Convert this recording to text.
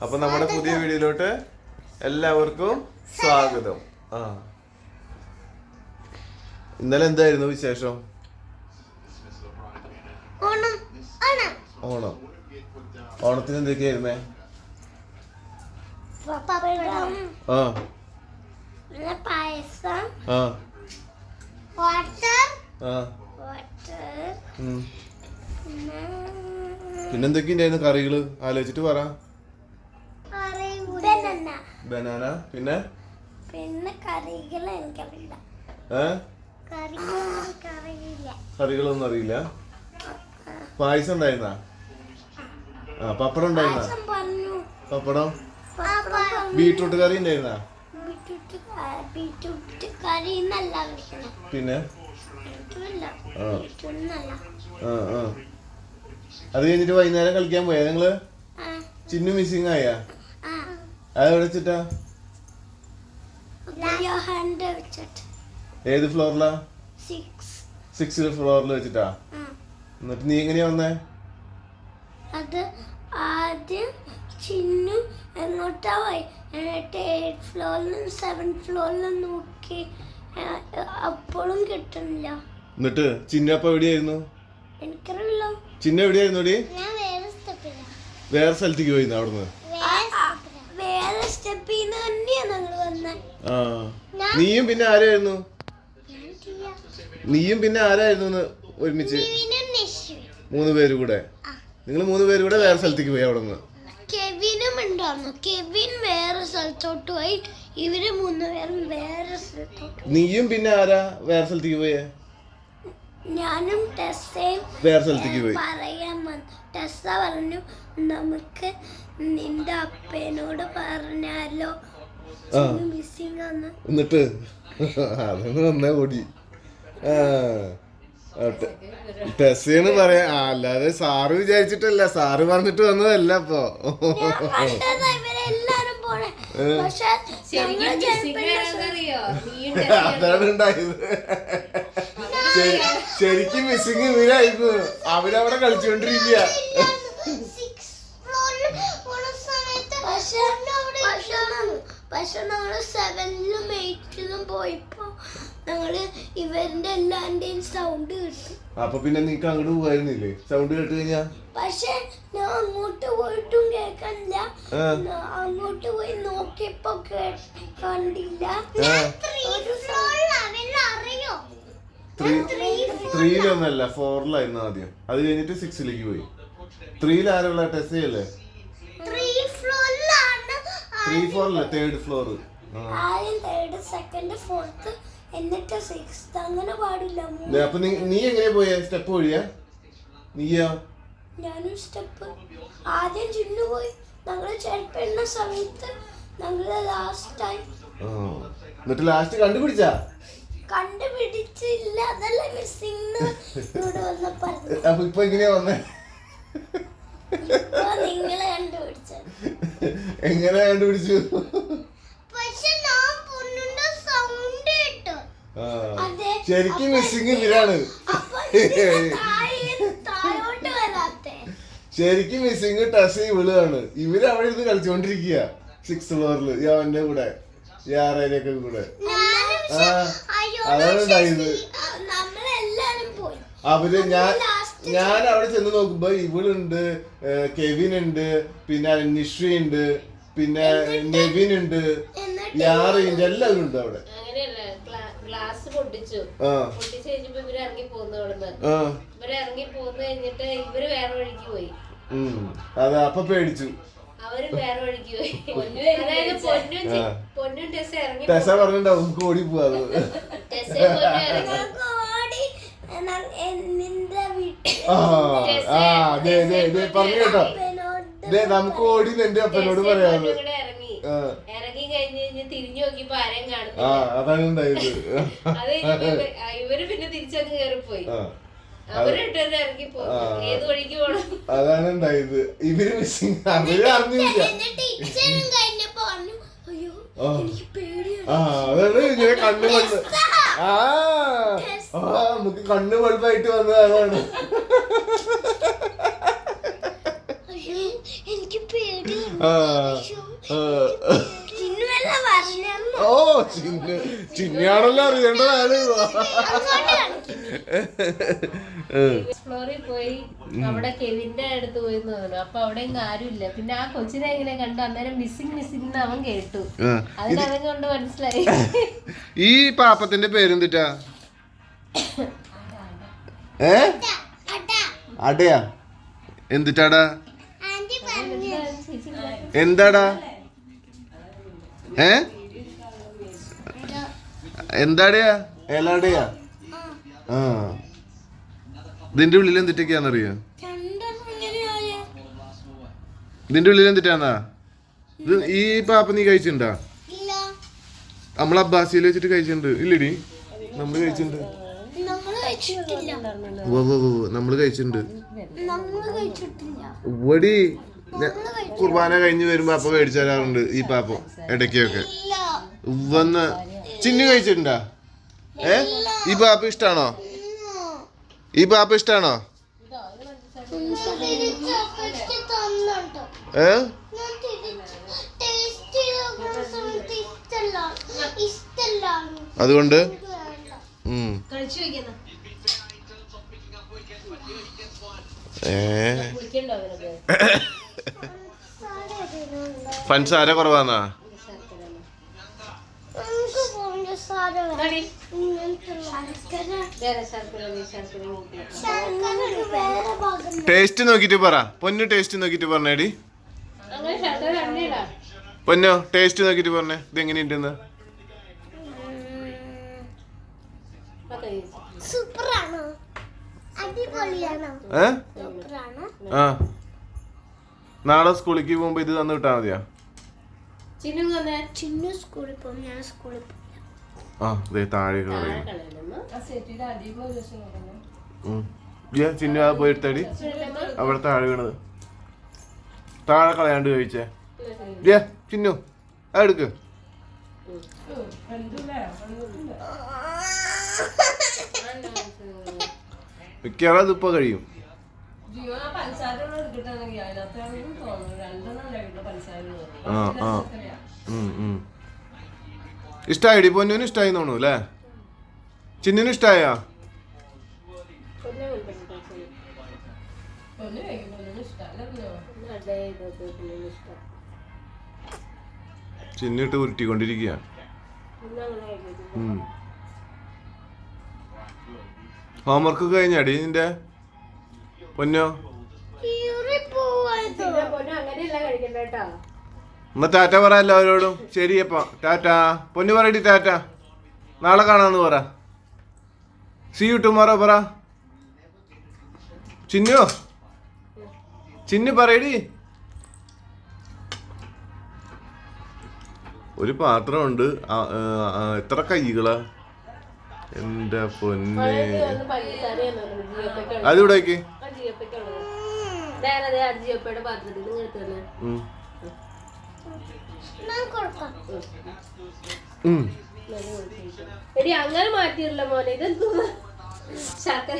അപ്പൊ നമ്മുടെ പുതിയ വീഡിയോയിലോട്ട് എല്ലാവർക്കും സ്വാഗതം. ആ. ഇന്നലെ എന്തായിരുന്നു വിശേഷം? ഓണം. ഓണം. ഓണം. ഓണത്തിന് എന്തൊക്കെയായിരുന്നേ ആ. പായസം. ആ. വാട്ടർ ആ. വാട്ടർ പിന്നെന്തൊക്കെയുണ്ടായിരുന്നു കറികൾ? ആലോചിച്ചിട്ട് പറ. ബനാന പിന്നെ? പിന്നെ കറികൾ എനിക്കറിയില്ല. കറികളൊന്നും അറിയില്ല. പായസം ഉണ്ടായിരുന്ന? ആ പപ്പടം ഉണ്ടായിരുന്ന? പപ്പടം? ബീട്രൂട്ട് കറി ഉണ്ടായിരുന്ന? പിന്നെ? അത് കഴിഞ്ഞിട്ട് വൈകുന്നേരം കളിക്കാൻ പോയാ നിങ്ങൾ? ചിന്നു മിസ്സിങ് ആയാ അത് വെച്ചിട്ട്? ഏത് ഫ്ലോറിലാ? സിക്സ് ഫ്ലോറിൽ വെച്ചിട്ടാ? എന്നിട്ട് നീ എങ്ങനെയാ വന്നേ? അത് ആദ്യം ചിന്നു എങ്ങോട്ടാ പോയി? എന്നിട്ട് എയ്റ്റ് ഫ്ലോറിലും സെവൻ ഫ്ലോറിലും നോക്കി. അപ്പോഴും കിട്ടുന്നില്ല. എന്നിട്ട് ചിന്നു അപ്പൊ എവിടെയായിരുന്നു? എനിക്കറിയില്ല. ചിന്നു എവിടെയായിരുന്നു വേറെ സ്ഥലത്തേക്ക് പോയിരുന്നു അവിടുന്ന് വേറെ സ്റ്റെപ്പിൽ നിന്ന് തന്നെയാണ് ഞങ്ങൾ വന്നത് ആ നീയും പിന്നെ ആരായിരുന്നു? നീയും പിന്നെ ആരായിരുന്നു ഒരുമിച്ച്? മൂന്ന് പേര് കൂടെ. നിങ്ങൾ മൂന്ന് പേര് കൂടെ വേറെ സ്ഥലത്തേക്ക് പോയി അവിടെ നിന്ന് കെവിനും ഉണ്ടായിരുന്നു. കെവിൻ വേറെ സ്ഥലത്തോട്ട് പോയി. ഇവർ മൂന്നുപേരും വേറെ സ്ഥലത്തോട്ട് നീയും പിന്നെ ആരാ വേറെ സ്ഥലത്തേക്ക് പോയേ? ഞാനും ടെസ്സയും വേറെ സ്ഥലത്തേക്ക് പോയി. പറയാൻ ടെസ്സ പറഞ്ഞു നമുക്ക് നിന്റെ അപ്പേനോട് പറഞ്ഞാലോ? ആ. എന്നിട്ട് അതൊന്ന് വന്നേ ഓടി ആ. ആ, ടെ- പറയാ അല്ലാതെ സാറ് വിചാരിച്ചിട്ടല്ല. സാറ് പറഞ്ഞിട്ട് വന്നതല്ല നീ അതാണ് ഉണ്ടായത്. ശരി- ശരിക്കും മിസ്സിങ് ഇവരായിരുന്നു. അവരവിടെ നമ്മ- പക്ഷെ ഞങ്ങൾ സെവനിലും എയ്റ്റിലും പോയപ്പോ ഞങ്ങൾ ഇവരുടെ എല്ലാന്റെയും സൗണ്ട് കേട്ടു. അപ്പൊ പിന്നെ നീക്ക് അങ്ങോട്ട് പോകായിരുന്നില്ലേ സൗണ്ട് കേട്ട് കഴിഞ്ഞാ? പക്ഷെ ഞാൻ അങ്ങോട്ട് പോയിട്ടും കേൾക്കണില്ല. അങ്ങോട്ട് പോയി നോക്കിയപ്പോ കണ്ടില്ല. ത്രീയിലൊന്നല്ല ഫോറിലായിരുന്നു ആദ്യം. അത് കഴിഞ്ഞിട്ട് സിക്സിലേക്ക് പോയി. ത്രീയിൽ ആരുള്ള ടെസ്റ്റ് ഫ്ലോറിലാണ് ത്രീ ഫോറില്ല തേർഡ് ഫ്ലോർ ആദ്യം തേർഡ് സെക്കൻഡ് ഫോർത്ത് എന്നിട്ട് സിക്സ്ത് അങ്ങനെ പാടില്ല അപ്പൊ നീ എങ്ങനെ പോയ? സ്റ്റെപ്പ് വഴിയാ നീയോ? ഞാനും സ്റ്റെപ്പ് ആദ്യം ചിന്നു പോയി. ഞങ്ങൾ ചെലപ്പെടുന്ന സമയത്ത് ഞങ്ങൾ ലാസ്റ്റ് ആയി. എന്നിട്ട് ലാസ്റ്റ് കണ്ടുപിടിച്ചാ? കണ്ടുപിടിച്ചില്ല. അതല്ല മിസ്സിംഗ്. അപ്പൊ ഇപ്പൊ എങ്ങനെയാ വന്നേ? എങ്ങനെ കണ്ടുപിടിച്ചു. ശരിക്കും മിസ്സിങ് താഴെ- വരാത്തെ. ശരിക്കും മിസ്സിങ് ടസ് ഇവിളാണ്. ഇവർ അവിടെ ഇരുന്ന് കളിച്ചോണ്ടിരിക്കുക സിക്സ് ഫ്ലോറിൽ അവന്റെ കൂടെ. ആറേരൊക്കെ കൂടെ. അതാണ് ഉണ്ടായത്. അവർ ഞാൻ ഞാൻ അവിടെ ചെന്ന് നോക്കുമ്പോ ഇവളുണ്ട് കെവിൻ ഉണ്ട് പിന്നെ നിഷി ഉണ്ട് പിന്നെ നെവിൻ ഉണ്ട് യാറുണ്ട് എല്ലാവരും ഉണ്ട് അവിടെ. ഗ്ലാസ് പൊട്ടിച്ചു. ആ. പൊട്ടിച്ച് കഴിഞ്ഞപ്പോ ഇവർ ഇറങ്ങി പോന്നു അവിടുന്ന്. ആ. ഇവർ ഇറങ്ങി പോന്നു കഴിഞ്ഞിട്ട് ഇവർ വേറെ വഴിക്ക് പോയി. അതെ അപ്പൊ പേടിച്ചു. അവർ വേറെ വഴിക്ക് പോയി. അതായത് പൊന്നും ചെ- പൊന്നും ടെസ് ഇറങ്ങി ടെസ പറഞ്ഞിട്ടുണ്ടാവും നമുക്ക് ഓടി പോവാ ആ ദേ അതെ ദേ അതെ പറഞ്ഞു കേട്ടോ. ദേ, നമുക്ക് ഓടി എന്റെ അപ്പനോട് കൂടെ ഇറങ്ങി. കഴിഞ്ഞ് കഴിഞ്ഞ് തിരിഞ്ഞു നോക്കിയപ്പോ ആരെയും അതാണ് ഉണ്ടായത്. അത് ആ, ഇവർ പിന്നെ തിരിച്ചങ്ങ് കയറിപ്പോയി അതാണ് ഉണ്ടായത്. ഇവർ മിസ്സിങ് അവർ അറിഞ്ഞില്ല. അതാണ് ഇങ്ങനെ കണ്ണ് ആ. ആ നമുക്ക് കണ്ണു വെളുപ്പായിട്ട് വന്നത് അതാണ് ഓ ചിന്ന ചിന്നയാണല്ലോ അറിയേണ്ടത് എക്സ്പ്ലോറിൽ പോയി അവിടെ കെവിന്റെ അടുത്ത് പോയി തോന്നുന്നു അപ്പൊ അവിടെ ആരുമില്ല പിന്നെ ആ കൊച്ചിനെ ഇങ്ങനെ കണ്ടു? അന്നേരം മിസ്സിങ് മിസ്സിങ് അവൻ കേട്ടു. ആ. അതിനവൻ കൊണ്ട് മനസ്സിലായി. ഈ പാപ്പത്തിന്റെ പേരെന്തിട്ടാ? ഏ? അടയാ. എന്തിട്ടാടാ? എന്താടാ? ഏ? എന്താടയാ? എലാടയാ? ആ. ഇതിന്റെ ഉള്ളിൽ എന്തിട്ടൊക്കെയാണെന്നറിയോ ഇതിന്റെ ഉള്ളിൽ എന്തിട്ടാന്നാ? ഇത് ഈ പാപ്പ നീ കഴിച്ചിട്ടുണ്ടാ നമ്മൾ അബ്ബാസിയിൽ വെച്ചിട്ട് കഴിച്ചിട്ടുണ്ട്. ഇല്ലടി? നമ്മൾ കഴിച്ചിട്ടുണ്ട്. നമ്മൾ കഴിച്ചിട്ടുണ്ട്. കുർബാന കഴിഞ്ഞ് വരുമ്പോ അപ്പൊ മേടിച്ചു തരാറുണ്ട് ഈ പാപ്പ ഇടയ്ക്കൊക്കെ. ഉവ്വന്ന് ചിന്നു കഴിച്ചിട്ടുണ്ടാ? ഏ? ഈ പാപ്പ ഇഷ്ടാണോ? ഈ പാപ്പ ഇഷ്ടാണോ? ഏ? അതുകൊണ്ട്? ഏ? വേറെ ഭാഗം ടേസ്റ്റ് നോക്കിട്ട് പറ. പൊന്നു ടേസ്റ്റ് നോക്കിട്ട് പറഞ്ഞേടി. പൊന്നോ ടേസ്റ്റ് നോക്കിട്ട് പറഞ്ഞേ. ഇത് എങ്ങനെയുണ്ടെന്ന് സൂപ്പറാണോ? അടിപൊളിയാണോ? ഏ? സൂപ്പറാണോ? ആ. നാളെ സ്കൂളിലേക്ക് പോകുമ്പോ ഇത് തന്നു കിട്ടാ മതിയാ? ചിന്നു വന്നേ. ചിന്നു സ്കൂളിൽ പോകും ഞാൻ സ്കൂളിൽ പോകും ആ ദേ താഴെ ചിന്നു ആ പോയി എടുത്തടി. അവിടെ താഴെ വീണത്. താഴെ കളയാണ്ട് കഴിച്ചേ. ചിന്നു ആ എടുക്ക്. മിക്കവാറും അതിപ്പോ കഴിയും. ആ ആ. ഉം, ഉം. ഇഷ്ടായിടി പൊന്നുവിന് ഇഷ്ടായി തോന്നു അല്ലേ? ചിന്നിന് ഇഷ്ടായാ? ചിന്നിട്ട് ഉരുട്ടിക്കൊണ്ടിരിക്കുക ഹോംവർക്ക് കഴിഞ്ഞാടി നിന്റെ? പൊന്നോ? കീറി പോവായത് അങ്ങനെയല്ല കഴിക്കണ്ട കേട്ടോ. എന്നാ ടാറ്റ പറ എല്ലാവരോടും. ശരി അപ്പൊ. ടാറ്റ. പൊന്നു പറയടി ടാറ്റ. നാളെ കാണാന്ന് പറ. സി യു ടുമാറോ പറ. ചിന്നു? ചിന്നു പറയടി. ഒരു പാത്രമുണ്ട്. എത്ര കൈകളാ? എന്റെ പൊന്നെ. അതിവിടേക്ക് ജിയോപ്പയുടെ പാത്രത്തിൽ നിങ്ങൾ എടുത്തു അങ്ങനെ മാറ്റിയില്ല മോനെ. ഇത് ശർക്കര.